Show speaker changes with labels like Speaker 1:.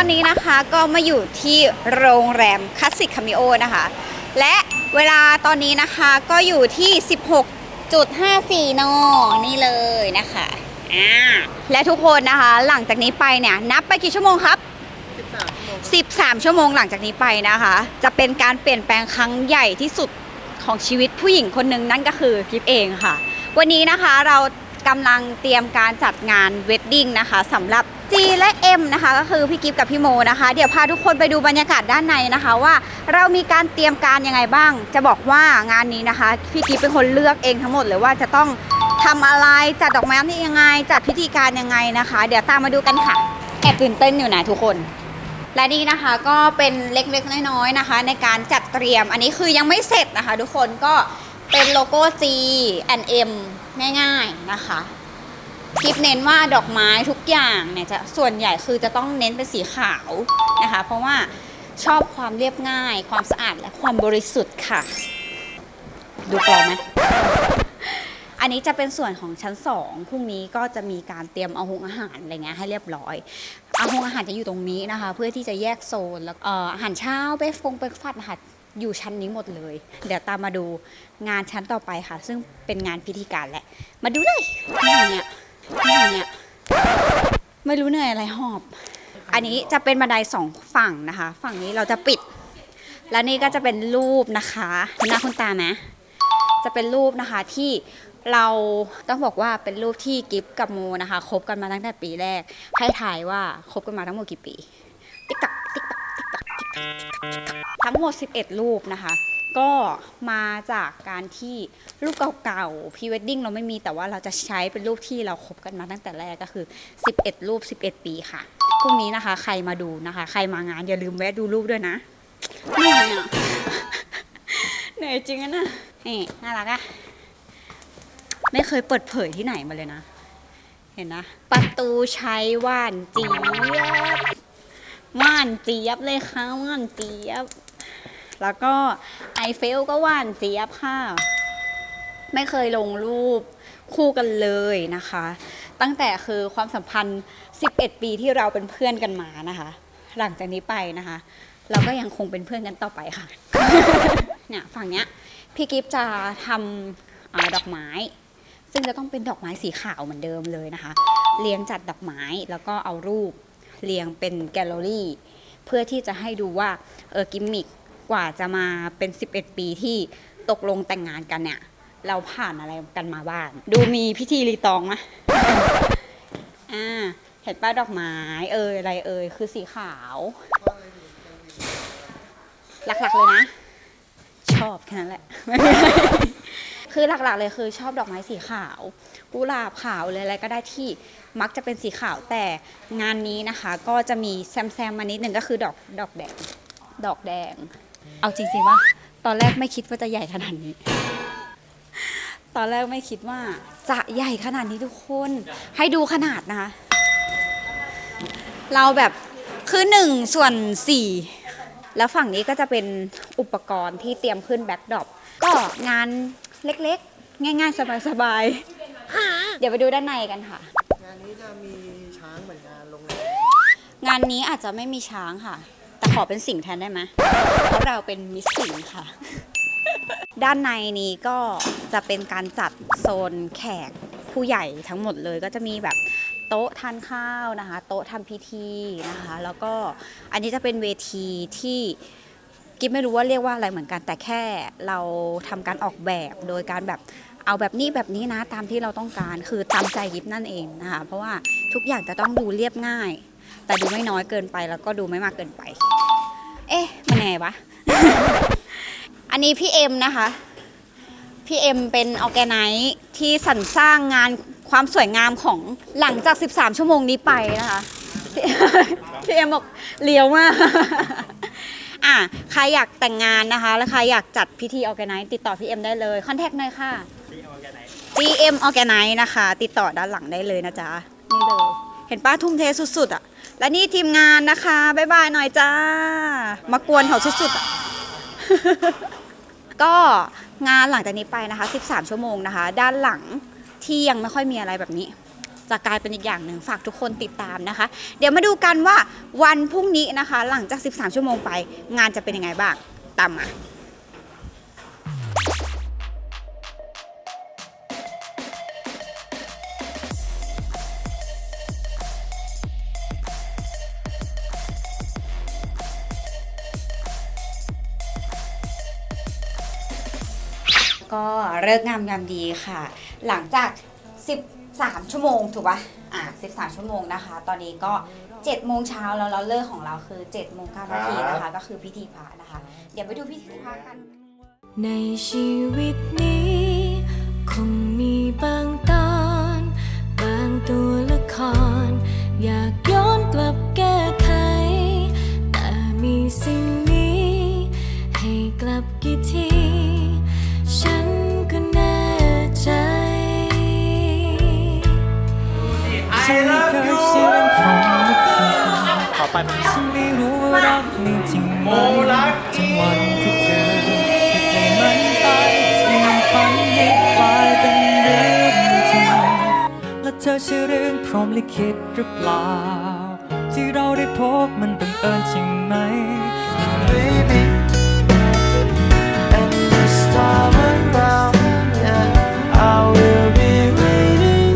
Speaker 1: อนนี้นะคะก็มาอยู่ที่โรงแรมคลาสสิกคามิโอนะคะ และเวลาตอนนี้นะคะก็อยู่ที่ 16.54 น นี่เลยนะคะอ่าและทุกคนนะคะหลังจากนี้ไปเนี่ยนับไปกี่ชั่วโมงครับ 13 ชั่วโมงหลังจากนี้ไปนะคะ จะเป็นการเปลี่ยนแปลงครั้งใหญ่ที่สุดของชีวิตผู้หญิงคนหนึ่งนั่นก็คือกิฟเองค่ะ วันนี้นะคะเรากำลังเตรียมการจัดงานเวดดิ้งนะคะสำหรับ G และ M นะคะก็คือพี่กิฟกับพี่โมนะคะ เดี๋ยวพาทุกคนไปดูบรรยากาศด้านในนะคะ ว่าเรามีการเตรียมการยังไงบ้าง จะบอกว่างานนี้นะคะ พี่กิฟเป็นคนเลือกเองทั้งหมดเลยว่าจะต้องทำอะไรจัดดอกไม้นี่ยังไง จัดพิธีการยังไงนะคะ เดี๋ยวตามมาดูกันค่ะแอบตื่นเต้นอยู่นะทุกคน และนี่นะคะก็เป็นเล็กๆน้อยๆนะคะ ในการจัดเตรียมอันนี้คือยังไม่เสร็จนะคะ ทุกคนก็เป็นโลโก้ G and M ง่ายๆนะคะ คลิปเน้นว่าดอกไม้ทุกอย่างเนี่ยจะส่วนใหญ่คือจะต้องเน้นเป็นสีขาวนะคะ เพราะว่าชอบความเรียบง่าย ความสะอาดและความบริสุทธิ์ค่ะ ดูกรอบไหมอันนี้จะเป็นส่วนของชั้น 2 พรุ่งนี้ก็จะมีการเตรียมเอาหงอาหารอะไรเงี้ยให้เรียบร้อย เอาหงอาหารจะอยู่ตรงนี้นะคะ เพื่อที่จะแยกโซนแล้วอาหารเช้าเบรกฟงเบรกฟาสต์นะคะอยู่ชั้นนี้หมดเลย เดี๋ยวตามมาดูงานชั้นต่อไปค่ะ ซึ่งเป็นงานพิธีการแหละ มาดูเลยนี่เนี่ย นี่เนี่ยไม่รู้เหนื่อยอะไรหอบ อันนี้จะเป็นบันไดสองฝั่งนะคะ ฝั่งนี้เราจะปิด แล้วนี่ก็จะเป็นรูปนะคะหน้าคุณตาไหมจะเป็นรูปนะคะที่เราต้องบอกว่าเป็นรูปที่กิฟกับโมนะคะคบกันมาตั้งแต่ปีแรก ให้ถ่ายว่าคบกันมาทั้งหมดกี่ปี ติ๊กตักติ๊กตักติ๊กตักติ๊กตักทั้งหมด 11 รูปนะคะ ก็มาจากการที่รูปเก่าๆพรีเวดดิ้งเราไม่มีแต่ว่าเราจะใช้เป็นรูปที่เราคบกันมาตั้งแต่แรกก็คือ 11 รูป 11 ปีค่ะพรุ่งนี้นะคะ ใครมาดูนะคะ ใครมางานอย่าลืมแวะดูรูปด้วยนะเหนื่อยอะเหนื่อยจริงนะนี่น่ารักอะไม่เคยเปิดเผยที่ไหนมาเลยนะ เห็นนะ ประตูใช้ว่านเจี๊ยบว่านเจี๊ยบเลยค่ะว่านเจี๊ยบ แล้วก็ไอเฟลก็หวานเจี๊ยบค่ะ ไม่เคยลงรูปคู่กันเลยนะคะ ตั้งแต่คือความสัมพันธ์ 11 ปีที่เราเป็นเพื่อนกันมานะคะ หลังจากนี้ไปนะคะ เราก็ยังคงเป็นเพื่อนกันต่อไปค่ะ เนี่ยฝั่งเนี้ยพี่กิฟจะทำอาดอกไม้ ซึ่งจะต้องเป็นดอกไม้สีขาวเหมือนเดิมเลยนะคะ เรียงจัดดอกไม้แล้วก็เอารูปเรียงเป็นแกลเลอรี่ เพื่อที่จะให้ดูว่าเออกิมมิก กว่าจะมาเป็น 11 ปีที่ตกลงแต่งงานกันเนี่ย เราผ่านอะไรกันมาบ้างดูมีพิธีรีตองไหมอ่าเห็นป้าดอกไม้เอยอะไรเอยคือสีขาว หลักๆเลยนะ ชอบแค่นั้นแหละคือหลักๆเลยคือชอบดอกไม้สีขาวกุหลาบขาวเลยอะไรก็ได้ที่มักจะเป็นสีขาวแต่งานนี้นะคะ ก็จะมีแซมแซมๆมานิดหนึ่งก็คือดอกดอกแดง ดอกแดง เอาจริงๆว่า ตอนแรกไม่คิดว่าจะใหญ่ขนาดนี้ ตอนแรกไม่คิดว่า จะใหญ่ขนาดนี้ทุกคน ให้ดูขนาดนะคะ เราแบบคือหนึ่งส่วนสี่แล้วฝั่งนี้ก็จะเป็นอุปกรณ์ที่เตรียมขึ้นแบ็คดรอปก็งานเล็กๆ ง่ายๆ สบายๆ เดี๋ยวไปดูด้านในกันค่ะ
Speaker 2: งานนี้จะมีช้างเหมือนงานโรงแรม
Speaker 1: งานนี้อาจจะไม่มีช้างค่ะแต่ ขอเป็นสิ่งแทนได้ไหมเพราะเราเป็นมิสสิ่งค่ะ ด้านในนี้ก็จะเป็นการจัดโซนแขกผู้ใหญ่ทั้งหมดเลยก็จะมีแบบโต๊ะทานข้าวนะคะ โต๊ะทำพิธีนะคะ แล้วก็อันนี้จะเป็นเวทีที่กิ๊บไม่รู้ว่าเรียกว่าอะไรเหมือนกันแต่แค่เราทำการออกแบบโดยการแบบเอาแบบนี้แบบนี้นะตามที่เราต้องการคือตามใจกิ๊บนั่นเองนะคะเพราะว่าทุกอย่างจะต้องดูเรียบง่าย แต่ดูไม่น้อยเกินไปแล้วก็ดูไม่มากเกินไป เอ๊ะ มันยังไงวะ อันนี้พี่เอ็มนะคะ พี่เอ็มเป็นออแกไนซ์ที่สรรสร้างงานความสวยงามของหลังจาก 13 ชั่วโมงนี้ไปนะคะ พี่เอ็มบอกเลี้ยวมากอะใครอยากแต่งงานนะคะ และใครอยากจัดพิธีออแกไนซ์ติดต่อพี่เอ็มได้เลย คอนแทคหน่อยค่ะ GM Organize นะคะ ติดต่อด้านหลังได้เลยนะจ๊ะ นี่เลย เห็นป้าทุ่มเทสุดๆอะ และนี่ทีมงานนะคะบ๊ายบายหน่อยจ้า มากวนเขาสุดๆอะ ก็งานหลังจากนี้ไปนะคะ 13 ชั่วโมงนะคะ ด้านหลังที่ยังไม่ค่อยมีอะไรแบบนี้ จะกลายเป็นอีกอย่างหนึ่งฝากทุกคนติดตามนะคะ เดี๋ยวมาดูกันว่าวันพรุ่งนี้นะคะ หลังจาก 13 ชั่วโมงไป งานจะเป็นยังไงบ้าง ตามมา ก็เลิกงามยามดีค่ะ หลังจาก 13 ชั่วโมงถูกปะอะ13 ชั่วโมงนะคะ ตอนนี้ก็7โมงเช้าแล้วแล้วเลิกของเราคือ7โมง9นาทีนะคะ ก็คือพิธีพระนะคะ เดี๋ยวไปดูพิธีพระกัน
Speaker 3: ในชีวิตนี้ คงมีบางตอนบางตัวละคร อยากย้อนกลับแก้ไข แต่มีสิ่งนี้ ให้กลับกี่ที ฉัน
Speaker 4: ไม่รู้ว่ารักมีจริงไหมจากวัที่เธอผิดให้มันไปเปลี่ยนฝันให้กลายเป็นเรื่องจริงและเธอใช่เรื่องพร้อมลิขิตหรือเปล่า ที่เราได้พบมันเป็นเอิญจริงไหม Baby and the stars